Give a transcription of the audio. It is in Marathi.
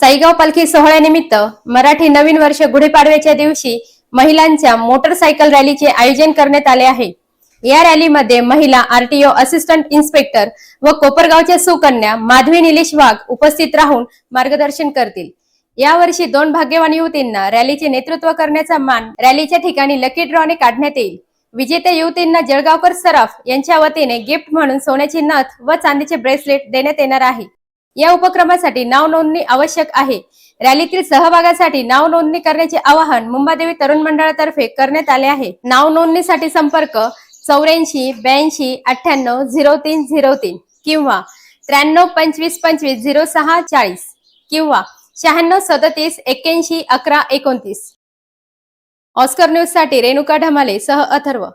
साईगाव पालखी सोहळ्यानिमित्त मराठी नवीन वर्ष गुढीपाडव्याच्या दिवशी महिलांच्या मोटरसायकल रॅलीचे आयोजन करण्यात आले आहे. या रॅलीमध्ये महिला आरटीओ असिस्टंट इन्स्पेक्टर व कोपरगावच्या सुकन्या माधवी निलेश वाघ उपस्थित राहून मार्गदर्शन करतील. यावर्षी दोन भाग्यवान युवतींना रॅलीचे नेतृत्व करण्याचा मान रॅलीच्या ठिकाणी लकी ड्रॉने काढण्यात येईल. विजेत्या युवतींना जळगावकर सराफ यांच्या वतीने गिफ्ट म्हणून सोन्याची नथ व चांदीचे ब्रेसलेट देण्यात येणार आहे. या उपक्रमासाठी नाव नोंदणी आवश्यक आहे. रॅलीतील सहभागासाठी नाव नोंदणी करण्याचे आवाहन मुंबादेवी तरुण मंडळातर्फे करण्यात आले आहे. नाव नोंदणीसाठी संपर्क चौऱ्याऐंशी ब्याऐंशी अठ्ठ्याण्णव झिरो तीन झिरो तीन किंवा त्र्याण्णव पंचवीस पंचवीस झिरो सहा चाळीस किंवा शहाण्णव सदतीस एक्क्याऐंशी अकरा एकोणतीस. ऑस्कर न्यूजसाठी रेणुका ढमाले सह अथर्व.